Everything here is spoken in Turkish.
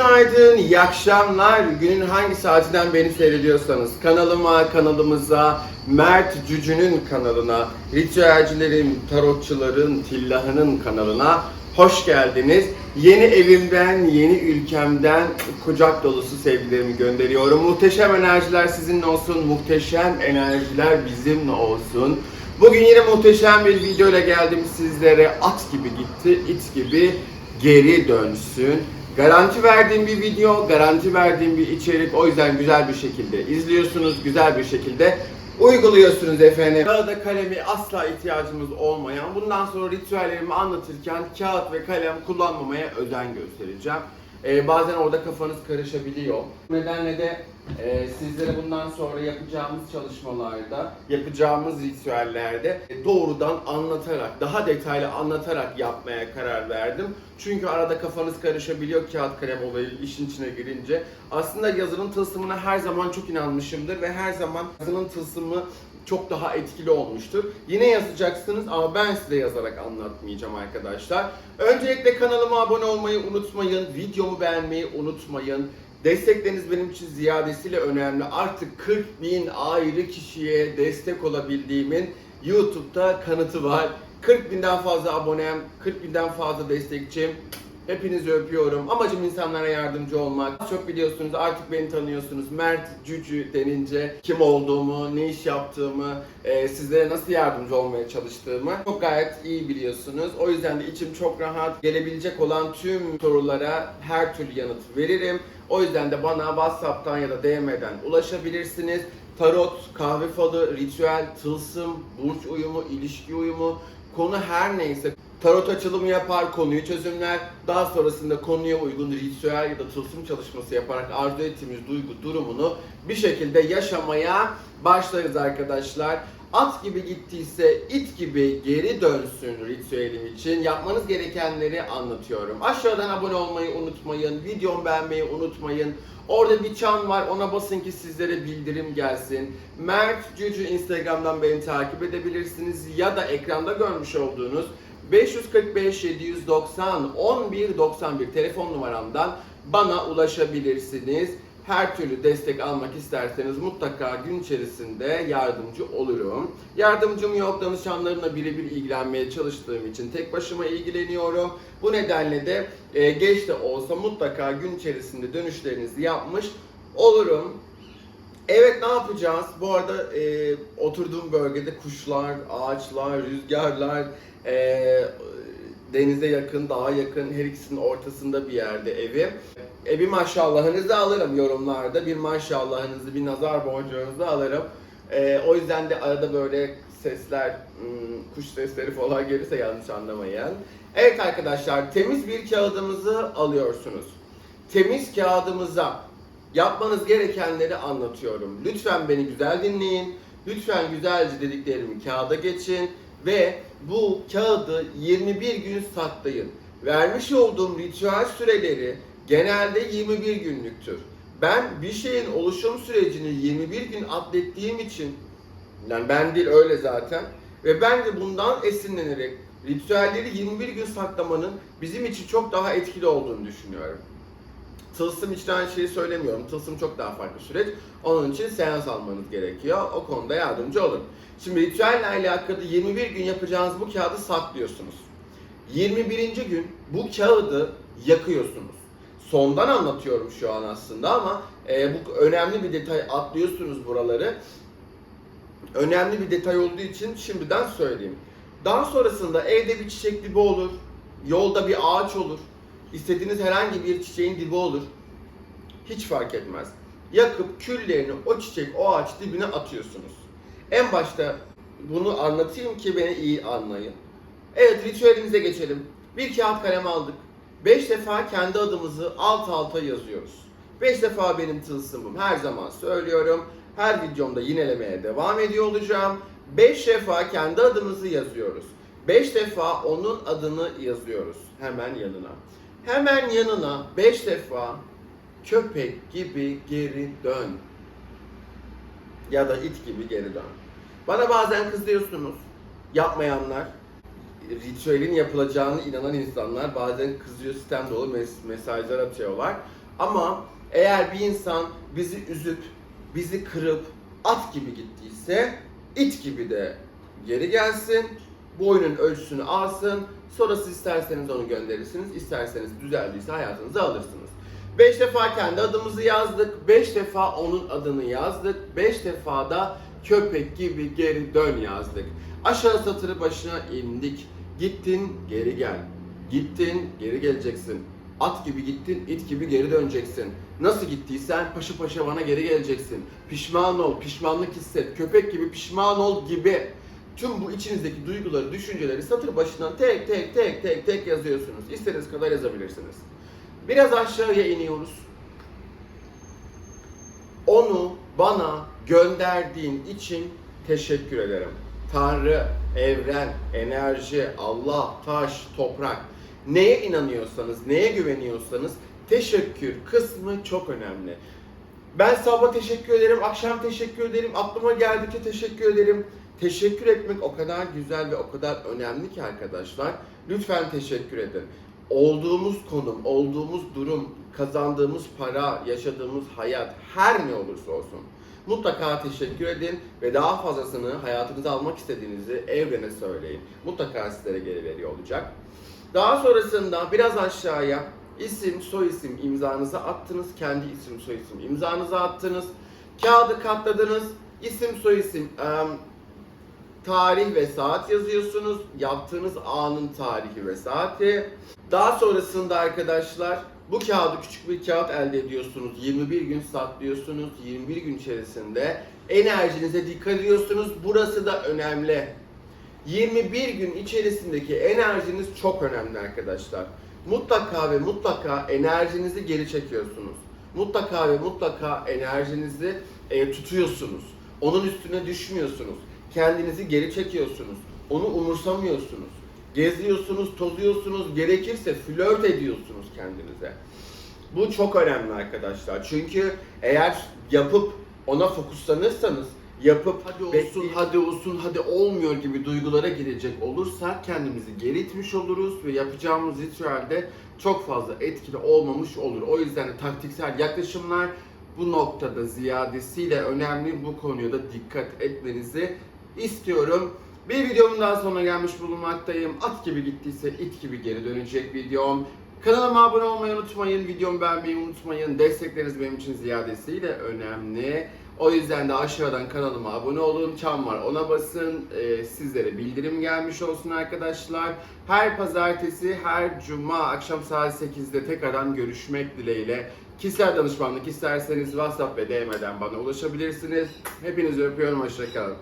günaydın, iyi akşamlar. Günün hangi saatinden beni seyrediyorsanız kanalıma, kanalımıza, Mert Cücü'nün kanalına, ritüelcilerin, tarotçuların, tillahının kanalına hoş geldiniz. Yeni evimden, yeni ülkemden kucak dolusu sevgilerimi gönderiyorum. Muhteşem enerjiler sizinle olsun, muhteşem enerjiler bizimle olsun. Bugün yine muhteşem bir video ile geldim sizlere. At gibi gitti, it gibi geri dönsün. Garanti verdiğim bir video, garanti verdiğim bir içerik. O yüzden güzel bir şekilde izliyorsunuz, güzel bir şekilde uyguluyorsunuz efendim. Kağıda kalemi asla ihtiyacımız olmayan, bundan sonra ritüellerimi anlatırken kağıt ve kalem kullanmamaya özen göstereceğim. Ee, bazen orada kafanız karışabiliyor. Bu nedenle de e, sizlere bundan sonra yapacağımız çalışmalarda, yapacağımız ritüellerde e, doğrudan anlatarak, daha detaylı anlatarak yapmaya karar verdim. Çünkü arada kafanız karışabiliyor kağıt kalem olayı işin içine girince. Aslında yazının tılsımına her zaman çok inanmışımdır ve her zaman yazının tılsımı çok daha etkili olmuştur. Yine yazacaksınız ama ben size yazarak anlatmayacağım arkadaşlar. Öncelikle kanalıma abone olmayı unutmayın, videomu beğenmeyi unutmayın. Destekleriniz benim için ziyadesiyle önemli. Artık 40 bin ayrı kişiye destek olabildiğimin YouTube'da kanıtı var. 40 binden fazla abonem, 40 binden fazla destekçim. Hepinizi öpüyorum. Amacım insanlara yardımcı olmak. Çok biliyorsunuz artık beni tanıyorsunuz. Mert Cücü denince kim olduğumu, ne iş yaptığımı, e, sizlere nasıl yardımcı olmaya çalıştığımı çok gayet iyi biliyorsunuz. O yüzden de içim çok rahat. Gelebilecek olan tüm sorulara her türlü yanıt veririm. O yüzden de bana WhatsApp'tan ya da DM'den ulaşabilirsiniz. Tarot, kahve falı, ritüel, tılsım, burç uyumu, ilişki uyumu, konu her neyse tarot açılımı yapar, konuyu çözümler. Daha sonrasında konuya uygun ritüel ya da tılsım çalışması yaparak arzu ettiğimiz duygu durumunu bir şekilde yaşamaya başlarız arkadaşlar. At gibi gittiyse it gibi geri dönsün ritüelim için. Yapmanız gerekenleri anlatıyorum. Aşağıdan abone olmayı unutmayın. Videomu beğenmeyi unutmayın. Orada bir çan var ona basın ki sizlere bildirim gelsin. Mert Cücü Instagram'dan beni takip edebilirsiniz. Ya da ekranda görmüş olduğunuz 545 790 11 91 telefon numaramdan bana ulaşabilirsiniz. Her türlü destek almak isterseniz mutlaka gün içerisinde yardımcı olurum. Yardımcım yok, danışanlarımla birebir ilgilenmeye çalıştığım için tek başıma ilgileniyorum. Bu nedenle de e, geç de olsa mutlaka gün içerisinde dönüşlerinizi yapmış olurum. Evet ne yapacağız? Bu arada e, oturduğum bölgede kuşlar, ağaçlar, rüzgarlar, e, denize yakın, dağa yakın her ikisinin ortasında bir yerde evim. E, bir maşallahınızı alırım yorumlarda. Bir maşallahınızı, bir nazar boncuğunuzu alırım. E, o yüzden de arada böyle sesler, hmm, kuş sesleri falan gelirse yanlış anlamayın. Evet arkadaşlar temiz bir kağıdımızı alıyorsunuz. Temiz kağıdımıza yapmanız gerekenleri anlatıyorum. Lütfen beni güzel dinleyin. Lütfen güzelce dediklerimi kağıda geçin ve bu kağıdı 21 gün saklayın. Vermiş olduğum ritüel süreleri genelde 21 günlüktür. Ben bir şeyin oluşum sürecini 21 gün atlettiğim için yani ben değil öyle zaten ve ben de bundan esinlenerek ritüelleri 21 gün saklamanın bizim için çok daha etkili olduğunu düşünüyorum. Tılsım için aynı şeyi söylemiyorum. Tılsım çok daha farklı süreç. Onun için seans almanız gerekiyor. O konuda yardımcı olun. Şimdi ritüelle alakalı 21 gün yapacağınız bu kağıdı saklıyorsunuz. 21. gün bu kağıdı yakıyorsunuz. Sondan anlatıyorum şu an aslında ama e, bu önemli bir detay atlıyorsunuz buraları. Önemli bir detay olduğu için şimdiden söyleyeyim. Daha sonrasında evde bir çiçek dibi olur, yolda bir ağaç olur, istediğiniz herhangi bir çiçeğin dibi olur. Hiç fark etmez. Yakıp küllerini o çiçek, o ağaç dibine atıyorsunuz. En başta bunu anlatayım ki beni iyi anlayın. Evet ritüelimize geçelim. Bir kağıt kalem aldık. 5 defa kendi adımızı alt alta yazıyoruz. 5 defa benim tılsımım. Her zaman söylüyorum. Her videomda yinelemeye devam ediyor olacağım. 5 defa kendi adımızı yazıyoruz. 5 defa onun adını yazıyoruz hemen yanına. Hemen yanına 5 defa köpek gibi geri dön. Ya da it gibi geri dön. Bana bazen kızıyorsunuz. Yapmayanlar, ritüelin yapılacağını inanan insanlar bazen kızıyor sistem dolu mes- mesajlar atıyorlar. Ama eğer bir insan bizi üzüp, bizi kırıp at gibi gittiyse it gibi de geri gelsin. Boyunun ölçüsünü alsın. Sonra siz isterseniz onu gönderirsiniz. isterseniz düzeldiyse hayatınıza alırsınız. 5 defa kendi adımızı yazdık. 5 defa onun adını yazdık. 5 defa da köpek gibi geri dön yazdık. Aşağı satırı başına indik. Gittin geri gel. Gittin geri geleceksin. At gibi gittin, it gibi geri döneceksin. Nasıl gittiysen paşa paşa bana geri geleceksin. Pişman ol, pişmanlık hisset, köpek gibi pişman ol gibi. Tüm bu içinizdeki duyguları, düşünceleri satır başından tek tek tek tek tek yazıyorsunuz. İstediğiniz kadar yazabilirsiniz. Biraz aşağıya iniyoruz. Onu bana gönderdiğin için teşekkür ederim. Tanrı, evren, enerji, Allah, taş, toprak. Neye inanıyorsanız, neye güveniyorsanız teşekkür kısmı çok önemli. Ben sabah teşekkür ederim, akşam teşekkür ederim, aklıma geldikçe teşekkür ederim. Teşekkür etmek o kadar güzel ve o kadar önemli ki arkadaşlar. Lütfen teşekkür edin. Olduğumuz konum, olduğumuz durum, kazandığımız para, yaşadığımız hayat her ne olursa olsun mutlaka teşekkür edin ve daha fazlasını hayatınıza almak istediğinizi evrene söyleyin. Mutlaka sizlere geri veriyor olacak. Daha sonrasında biraz aşağıya isim, soyisim imzanızı attınız. Kendi isim, soyisim imzanızı attınız. Kağıdı katladınız. İsim, soyisim, em, tarih ve saat yazıyorsunuz. Yaptığınız anın tarihi ve saati. Daha sonrasında arkadaşlar bu kağıdı küçük bir kağıt elde ediyorsunuz. 21 gün saklıyorsunuz. 21 gün içerisinde enerjinize dikkat ediyorsunuz. Burası da önemli. 21 gün içerisindeki enerjiniz çok önemli arkadaşlar. Mutlaka ve mutlaka enerjinizi geri çekiyorsunuz. Mutlaka ve mutlaka enerjinizi e, tutuyorsunuz. Onun üstüne düşmüyorsunuz. Kendinizi geri çekiyorsunuz. Onu umursamıyorsunuz. Geziyorsunuz, tozuyorsunuz, gerekirse flört ediyorsunuz kendinize. Bu çok önemli arkadaşlar. Çünkü eğer yapıp ona fokuslanırsanız, yapıp hadi olsun, hadi olsun, hadi olmuyor gibi duygulara girecek olursak kendimizi geri itmiş oluruz ve yapacağımız ritüelde çok fazla etkili olmamış olur. O yüzden de taktiksel yaklaşımlar bu noktada ziyadesiyle önemli. Bu konuya da dikkat etmenizi istiyorum. Bir videomun daha sonuna gelmiş bulunmaktayım. At gibi gittiyse it gibi geri dönecek videom. Kanalıma abone olmayı unutmayın, videomu beğenmeyi unutmayın. Destekleriniz benim için ziyadesiyle önemli. O yüzden de aşağıdan kanalıma abone olun, çan var ona basın. Ee, sizlere bildirim gelmiş olsun arkadaşlar. Her pazartesi, her cuma akşam saat 8'de tekrardan görüşmek dileğiyle. Kişisel danışmanlık isterseniz WhatsApp ve DM'den bana ulaşabilirsiniz. Hepinizi öpüyorum, hoşçakalın.